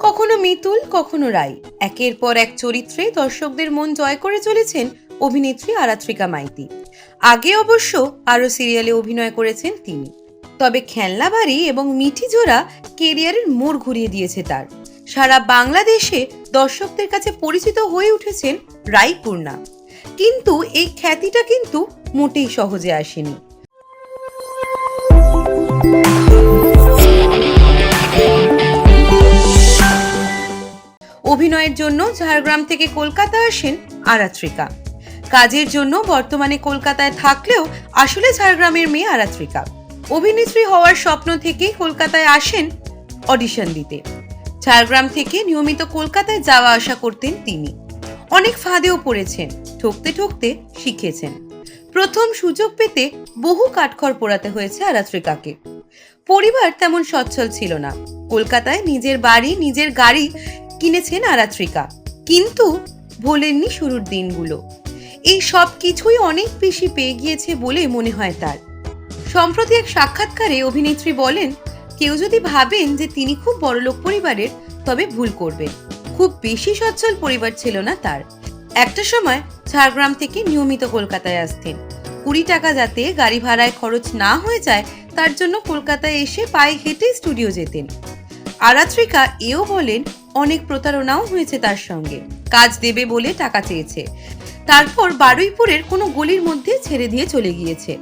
কখনো মিতুল, কখনো রাই। একের পর এক চরিত্রে দর্শকদের মন জয় করে চলেছেন অভিনেত্রী আরাত্রিকা মাইতি। আগে অবশ্য আরও সিরিয়ালে অভিনয় করেছেন তিনি। তবে খেলনা বাড়ি এবং মিঠি জোড়া কেরিয়ারের মোড় ঘুরিয়ে দিয়েছে তার। সারা বাংলাদেশে দর্শকদের কাছে পরিচিত হয়ে উঠেছেন রাইপূর্ণা কিন্তু এই খ্যাতিটা কিন্তু মোটেই সহজে আসেনি। অভিনয়ের জন্য ঝাড়গ্রাম থেকে কলকাতা আসেন আরাত্রিকা। কাজের জন্য বর্তমানে কলকাতায় থাকলেও আসলে ঝাড়গ্রামের মেয়ে আরাত্রিকা। অভিনেত্রী হওয়ার স্বপ্ন থেকেই কলকাতায় আসেন অডিশন দিতে। ঝাড়গ্রাম থেকে নিয়মিত কলকাতায় যাওয়া আসা করতেন তিনি। অনেক ফাঁদেও পড়েছেন, ঠকতে ঠকতে শিখেছেন। প্রথম সুযোগ পেতে বহু কাঠখড় পোড়াতে হয়েছে আরাত্রিকাকে। পরিবার তেমন সচ্ছল ছিল না। কলকাতায় নিজের বাড়ি, নিজের গাড়ি কিনেছেন আরাত্রিকা। কিন্তু ভোলেননি শুরুর দিনগুলো। এই সব কিছুই অনেক বেশি পেয়ে গিয়েছে বলে মনে হয় তার। সম্প্রতি এক সাক্ষাৎকারে অভিনেত্রী বলেন, কেউ যদি ভাবেন যে তিনি খুব বড়লোক পরিবারের, তবে ভুল করবেন। খুব বেশি সচ্ছল পরিবার ছিল না তার। একটা সময় ঝাড়গ্রাম থেকে নিয়মিত কলকাতায় আসতেন। কুড়ি টাকা যাতে গাড়ি ভাড়ায় খরচ না হয়ে যায়, তার জন্য কলকাতায় এসে পায়ে হেঁটে স্টুডিও যেতেন। আরাত্রিকা এও বলেন অনেক প্রতারণাও হয়েছে তার সঙ্গে। কাজ দেবে বলে টাকা চেয়েছে। তারপর বারুইপুরের কোনো গলির মধ্যে ছেড়ে দিয়ে চলে গিয়েছে।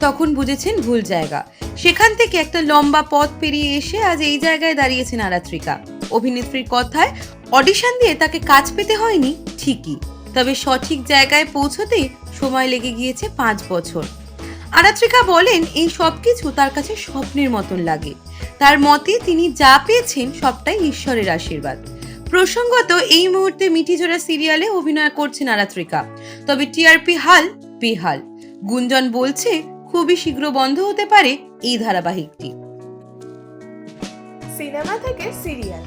তখন বুঝেছেন ভুল জায়গা। সেখান থেকে একটা লম্বা পথ পেরিয়ে এসে আজ এই জায়গায় দাঁড়িয়েছেন আরাত্রিকা। অভিনেত্রীর কথায় অডিশন দিয়ে তাকে কাজ পেতে হয়নি, ঠিকই। তবে সঠিক জায়গায় পৌঁছতেই সময় লেগে গিয়েছে পাঁচ বছর। আরাত্রিকা বলেন, এই সব কিছু তার কাছে স্বপ্নের মতন লাগে। তার মতে তিনি যা পেয়েছেন সবটাই ঈশ্বরের আশীর্বাদ। প্রসঙ্গত, এই মুহূর্তে মিঠিজোড়া সিরিয়ালে অভিনয় করছেন আরাত্রিকা। তবে টিআরপি হাল বেহাল। গুঞ্জন বলছে, খুবই শীঘ্র বন্ধ হতে পারে এই ধারাবাহিকটি। সিনেমা থেকে সিরিয়াল,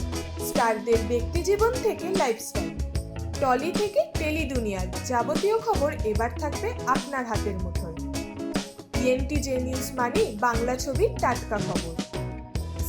স্টারদের ব্যক্তি জীবন থেকে লাইফস্টাইল, টলি থেকে টেলি দুনিয়ার যাবতীয় খবর এবার থাকবে আপনার হাতের মুঠোয়। টিএনটি জে নিউজ মানে বাংলা ছবির টাটকা খবর।